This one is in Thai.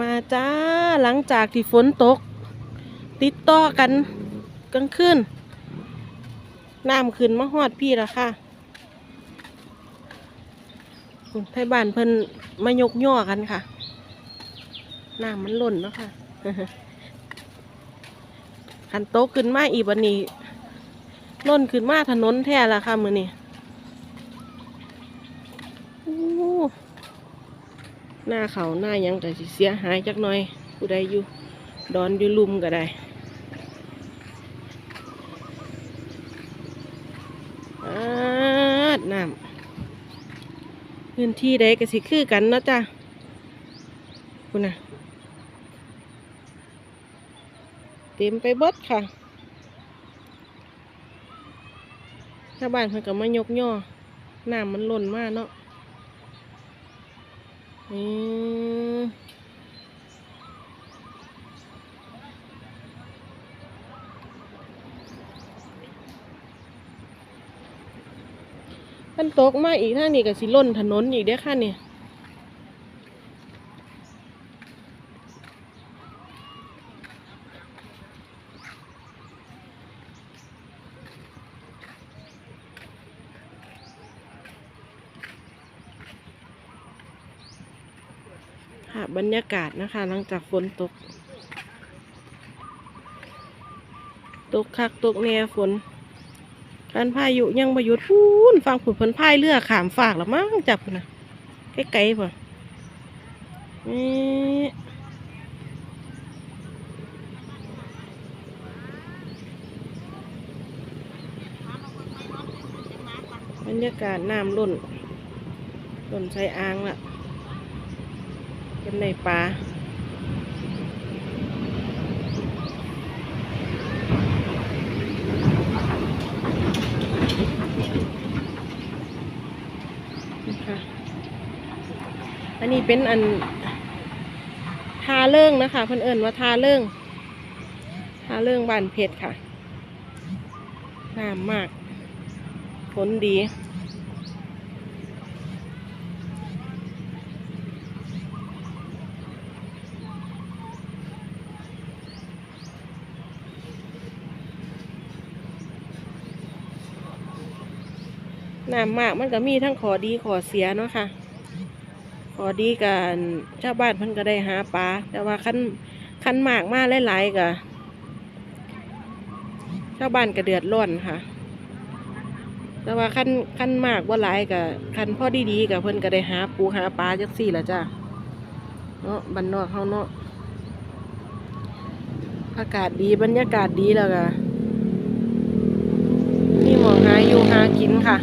มาจ้าหลังจากที่ฝนตก ติดต่อกันกลางคืนน้ำขึ้นมาหอดพี่แล้วค่ะคุณไทยบ้านเพิ่นมายกย่อกันค่ะน้ำมันหล่นแล้วค่ะขันโตกขึ้นมาอีกวันนี้ล่นขึ้นมาถนนแท้ละค่ะมือนี้อู้ หน้าเขาหน้ายังแต่สิเสียหายจักหน่อยผู้ใดอยู่ดอนอยู่ลุมก็ได้าดน้ำพื้นที่ใดก็สิคือกันเนาะจ้ะคุณน่ะเต็มไปเบิดค่ะถ้าบ้านเพิ่นก็มายกย่อน้ำมันล่นมากเนาะ อืมมันตกมาอีกทางนี้ก็สิล่นถนนอีกเด้อค่ะเนี่ย ค่ะบรรยากาศนะคะ หลังจากฝนตก ตกคักตกแน่ฝนการพายุยังมาหยุดพูนฟังผุนเพิ่นพายเรือขามฝากแล้วมั้งจับนนะไกลๆป่ะนี่บรรยากาศน้ำล้นล้นใส่อ่างละ เป็นในปลานะคะอันนี้เป็นอันทาเลิ่องนะคะเพื่อนเอิญว่าทาเลิ่องทาเลิ่องบานเพชรค่ะงามมาก ผลดี น้ำมากมันก็มีทั้งขอดีขอเสียเนาะค่ะ ขอดีกันชาวบ้านเพิ่นก็ได้หาปลาแต่ว่าขั้นขั้นมากมากหลายๆก็ชาวบ้านก็เดือดร้อนค่ะ แต่ว่าขั้นขั้นมากว่าหลายกับขั้นพ่อดีๆกับเพิ่นก็ได้หาปูหาปลาจักสี่ละจ้ะเนาะบ้านนอกเฮาเนาะอากาศดีบรรยากาศดีแล้วก็นี่หมองหาอยู่หากินค่ะ